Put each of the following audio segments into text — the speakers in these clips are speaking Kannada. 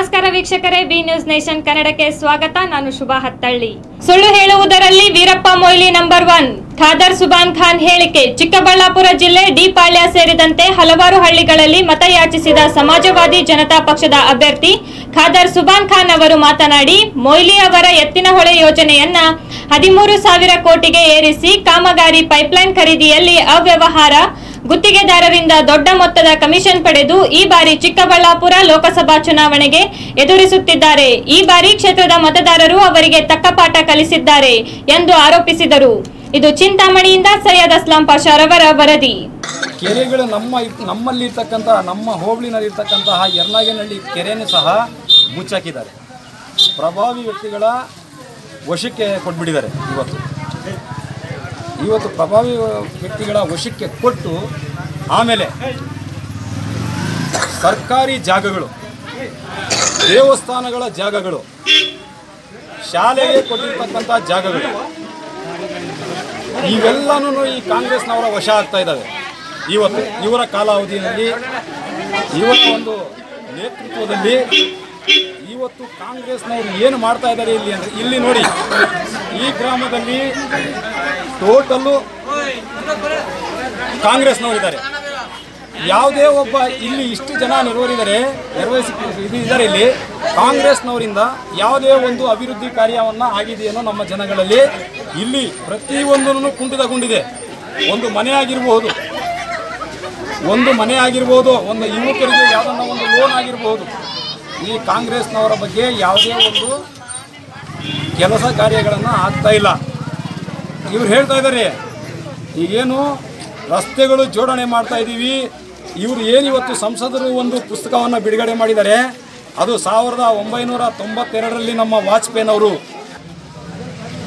ನಮಸ್ಕಾರ ವೀಕ್ಷಕರೇ ಬಿ ನ್ಯೂಸ್ ನೇಷನ್ ಕನ್ನಡಕ್ಕೆ ಸ್ವಾಗತ. ನಾನು ಶುಭಾ ಹತ್ತಳ್ಳಿ. ಸುಳ್ಳು ಹೇಳುವುದರಲ್ಲಿ ವೀರಪ್ಪ ಮೊಯ್ಲಿ ನಂಬರ್ ಒನ್. ಖಾದರ್ ಸುಬಾನ್ ಖಾನ್ ಹೇಳಿಕೆ, ಚಿಕ್ಕಬಳ್ಳಾಪುರ ಜಿಲ್ಲೆ ಡಿ ಪಾಳ್ಯ ಸೇರಿದಂತೆ ಹಲವಾರು ಹಳ್ಳಿಗಳಲ್ಲಿ ಮತಯಾಚಿಸಿದ ಸಮಾಜವಾದಿ ಜನತಾ ಪಕ್ಷದ ಅಭ್ಯರ್ಥಿ ಖಾದರ್ ಸುಬಾನ್ ಖಾನ್ ಅವರು ಮಾತನಾಡಿ, ಮೊಯ್ಲಿ ಅವರ ಎತ್ತಿನಹೊಳೆ ಯೋಜನೆಯನ್ನ ಹದಿಮೂರು ಸಾವಿರ ಕೋಟಿಗೆ ಏರಿಸಿ ಕಾಮಗಾರಿ ಪೈಪ್ಲೈನ್ ಖರೀದಿಯಲ್ಲಿ ಅವ್ಯವಹಾರ ಗುತ್ತಿಗೆದಾರರಿಂದ ದೊಡ್ಡ ಮೊತ್ತದ ಕಮಿಷನ್ ಪಡೆದು ಈ ಬಾರಿ ಚಿಕ್ಕಬಳ್ಳಾಪುರ ಲೋಕಸಭಾ ಚುನಾವಣೆಗೆ ಎದುರಿಸುತ್ತಿದ್ದಾರೆ. ಈ ಬಾರಿ ಕ್ಷೇತ್ರದ ಮತದಾರರು ಅವರಿಗೆ ತಕ್ಕ ಪಾಠ ಕಲಿಸಿದ್ದಾರೆ ಎಂದು ಆರೋಪಿಸಿದರು. ಇದು ಚಿಂತಾಮಣಿಯಿಂದ ಸೈಯದ್ ಅಸ್ಲಾಂ ಪಾಷಾರವರ ವರದಿ. ಕೆರೆಗಳು ನಮ್ಮ ನಮ್ಮಲ್ಲಿ ಇರ್ತಕ್ಕಂತಹ ನಮ್ಮ ಹೋಬಳಿನಲ್ಲಿರ್ತಕ್ಕಂತಹ ಯರ್ನಾಗೇನಹಳ್ಳಿ ಕೆರೆಯನ್ನು ಸಹ ಮುಚ್ಚಾಕಿದ್ದಾರೆ. ಪ್ರಭಾವಿ ವ್ಯಕ್ತಿಗಳ ವಶಕ್ಕೆ ಕೊಟ್ಬಿಟ್ಟಿದ್ದಾರೆ ಇವತ್ತು. ಇವತ್ತು ಪ್ರಭಾವಿ ವ್ಯಕ್ತಿಗಳ ವಶಕ್ಕೆ ಕೊಟ್ಟು ಆಮೇಲೆ ಸರ್ಕಾರಿ ಜಾಗಗಳು, ದೇವಸ್ಥಾನಗಳ ಜಾಗಗಳು, ಶಾಲೆಗೆ ಕೊಟ್ಟಿರ್ತಕ್ಕಂಥ ಜಾಗಗಳು, ಇವೆಲ್ಲನೂ ಈ ಕಾಂಗ್ರೆಸ್ನವರ ವಶ ಆಗ್ತಾ ಇದ್ದಾವೆ. ಇವತ್ತು ಇವರ ಕಾಲಾವಧಿಯಲ್ಲಿ, ಇವತ್ತು ಒಂದು ನೇತೃತ್ವದಲ್ಲಿ ಇವತ್ತು ಕಾಂಗ್ರೆಸ್ನವರು ಏನು ಮಾಡ್ತಾ ಇದ್ದಾರೆ ಇಲ್ಲಿ ಅಂದರೆ, ಇಲ್ಲಿ ನೋಡಿ, ಈ ಗ್ರಾಮದಲ್ಲಿ ಟೋಟಲ್ಲು ಕಾಂಗ್ರೆಸ್ನವರಿದ್ದಾರೆ ಯಾವುದೇ ಒಬ್ಬ ಇಲ್ಲಿ ಇಷ್ಟು ಜನ ನೆರವರಿದ್ದಾರೆ ನೆರವೇರಿಸಿ ಇದು ಇದ್ದಾರೆ ಇಲ್ಲಿ, ಕಾಂಗ್ರೆಸ್ನವರಿಂದ ಯಾವುದೇ ಒಂದು ಅಭಿವೃದ್ಧಿ ಕಾರ್ಯವನ್ನು ಆಗಿದೆಯೇನೋ ನಮ್ಮ ಜನಗಳಲ್ಲಿ, ಇಲ್ಲಿ ಪ್ರತಿಯೊಂದನ್ನು ಕುಂಠಿತಗೊಂಡಿದೆ. ಒಂದು ಮನೆ ಆಗಿರಬಹುದು ಒಂದು ಮನೆ ಆಗಿರ್ಬೋದು, ಒಂದು ಯುವಕರಿಗೆ ಯಾವುದನ್ನ ಒಂದು ಲೋನ್ ಆಗಿರ್ಬೋದು ಈ ಕಾಂಗ್ರೆಸ್ನವರ ಬಗ್ಗೆ ಯಾವುದೇ ಒಂದು ಕೆಲಸ ಕಾರ್ಯಗಳನ್ನು ಆಗ್ತಾ ಇಲ್ಲ. ಇವ್ರು ಹೇಳ್ತಾ ಇದ್ದಾರೆ, ಈಗೇನು ರಸ್ತೆಗಳು ಜೋಡಣೆ ಮಾಡ್ತಾ ಇದ್ದೀವಿ, ಇವರು ಏನಿವತ್ತು ಸಂಸದರು ಒಂದು ಪುಸ್ತಕವನ್ನು ಬಿಡುಗಡೆ ಮಾಡಿದ್ದಾರೆ, ಅದು ಸಾವಿರದ ಒಂಬೈನೂರ ತೊಂಬತ್ತೆರಡರಲ್ಲಿ ನಮ್ಮ ವಾಜಪೇಯಿನವರು.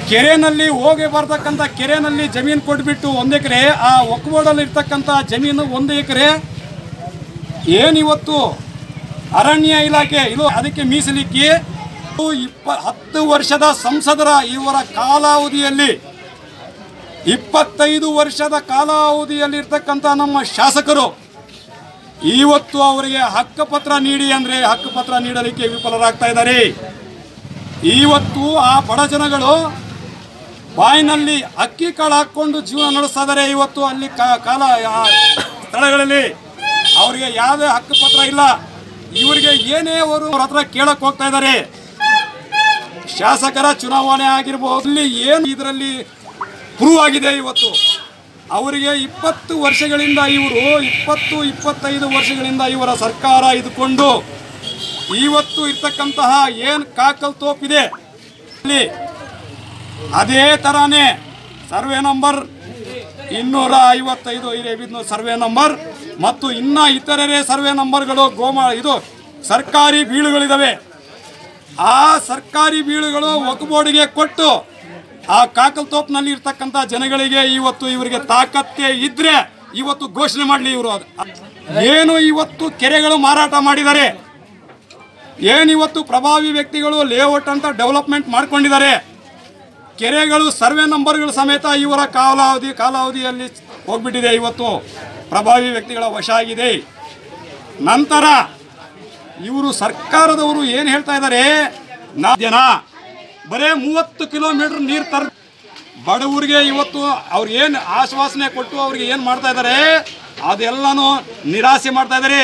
ಕೆರೆನಲ್ಲಿ ಹೋಗಿ ಬರ್ತಕ್ಕಂಥ ಕೆರೆನಲ್ಲಿ ಜಮೀನು ಕೊಟ್ಬಿಟ್ಟು ಒಂದು ಎಕರೆ, ಆ ಒಕ್ಕಬೋರ್ಡಲ್ಲಿ ಇರ್ತಕ್ಕಂಥ ಜಮೀನು ಒಂದು ಎಕರೆ ಏನಿವತ್ತು ಅರಣ್ಯ ಇಲಾಖೆ, ಇದು ಅದಕ್ಕೆ ಮೀಸಲಿಕ್ಕಿ. ಇಪ್ಪ, ಹತ್ತು ವರ್ಷದ ಸಂಸದರ ಇವರ ಕಾಲಾವಧಿಯಲ್ಲಿ, ಇಪ್ಪತ್ತೈದು ವರ್ಷದ ಕಾಲಾವಧಿಯಲ್ಲಿ ಇರ್ತಕ್ಕಂಥ ನಮ್ಮ ಶಾಸಕರು, ಇವತ್ತು ಅವರಿಗೆ ಹಕ್ಕುಪತ್ರ ನೀಡಿ ಅಂದರೆ ಹಕ್ಕುಪತ್ರ ನೀಡಲಿಕ್ಕೆ ವಿಫಲರಾಗ್ತಾ ಇದ್ದಾರೆ. ಇವತ್ತು ಆ ಬಡ ಜನಗಳು ಬಾಯಿನಲ್ಲಿ ಅಕ್ಕಿ ಕಾಳು ಹಾಕ್ಕೊಂಡು ಜೀವನ ನಡೆಸ್ತಾ ಇವತ್ತು ಅಲ್ಲಿ ಕಾಲ ಸ್ಥಳಗಳಲ್ಲಿ ಅವರಿಗೆ ಯಾವುದೇ ಹಕ್ಕುಪತ್ರ ಇಲ್ಲ. ಇವರಿಗೆ ಏನೇ ಅವರು ಅವ್ರ ಹತ್ರ ಕೇಳಕ್ ಹೋಗ್ತಾ ಇದಾರೆ ಶಾಸಕರ ಚುನಾವಣೆ ಆಗಿರ್ಬೋದು, ಇಲ್ಲಿ ಏನು ಇದರಲ್ಲಿ ಪ್ರೂವ್ ಆಗಿದೆ ಇವತ್ತು. ಅವರಿಗೆ ಇಪ್ಪತ್ತು ವರ್ಷಗಳಿಂದ ಇವರು, ಇಪ್ಪತ್ತು, ಇಪ್ಪತ್ತೈದು ವರ್ಷಗಳಿಂದ ಇವರ ಸರ್ಕಾರ ಇದ್ಕೊಂಡು ಇವತ್ತು ಇರ್ತಕ್ಕಂತಹ ಏನು ಕಾಕಲ್ ತೋಪಿದೆ. ಅದೇ ತರಾನೇ ಸರ್ವೆ ನಂಬರ್ ಇನ್ನೂರ ಐವತ್ತೈದು ಇನ್ನು ಸರ್ವೆ ನಂಬರ್ ಮತ್ತು ಇನ್ನ ಇತರರೇ ಸರ್ವೆ ನಂಬರ್ಗಳು ಗೋಮಾ ಇದು ಸರ್ಕಾರಿ ಬೀಳುಗಳಿದ್ದಾವೆ ಆ ಸರ್ಕಾರಿ ಬೀಳುಗಳು ಒಕ್ಕಬೋರ್ಡಿಗೆ ಕೊಟ್ಟು ಆ ಕಾಕಲ್ತೋಪ್ನಲ್ಲಿ ಇರ್ತಕ್ಕಂಥ ಜನಗಳಿಗೆ ಇವತ್ತು ಇವರಿಗೆ ತಾಕತ್ತೆ ಇದ್ರೆ ಇವತ್ತು ಘೋಷಣೆ ಮಾಡಲಿ ಇವರು ಅದು. ಏನು ಇವತ್ತು ಕೆರೆಗಳು ಮಾರಾಟ ಮಾಡಿದ್ದಾರೆ ಏನಿವತ್ತು ಪ್ರಭಾವಿ ವ್ಯಕ್ತಿಗಳು ಲೇಔಟ್ ಅಂತ ಡೆವಲಪ್ಮೆಂಟ್ ಮಾಡ್ಕೊಂಡಿದ್ದಾರೆ ಕೆರೆಗಳು, ಸರ್ವೆ ನಂಬರ್ಗಳು ಸಮೇತ ಇವರ ಕಾಲಾವಧಿ, ಕಾಲಾವಧಿಯಲ್ಲಿ ಹೋಗ್ಬಿಟ್ಟಿದೆ ಇವತ್ತು. ಪ್ರಭಾವಿ ವ್ಯಕ್ತಿಗಳ ವಶ ಆಗಿದೆ. ನಂತರ ಇವರು ಸರ್ಕಾರದವರು ಏನು ಹೇಳ್ತಾ ಇದ್ದಾರೆ? ನಾ ಜನ ಬರೇ ಮೂವತ್ತು ಕಿಲೋಮೀಟರ್ ನೀರು ತರ ಬಡವರಿಗೆ ಇವತ್ತು ಅವ್ರು ಏನು ಆಶ್ವಾಸನೆ ಕೊಟ್ಟು ಅವ್ರಿಗೆ ಏನು ಮಾಡ್ತಾ ಇದ್ದಾರೆ? ಅದೆಲ್ಲನೂ ನಿರಾಸೆ ಮಾಡ್ತಾ ಇದ್ದಾರೆ.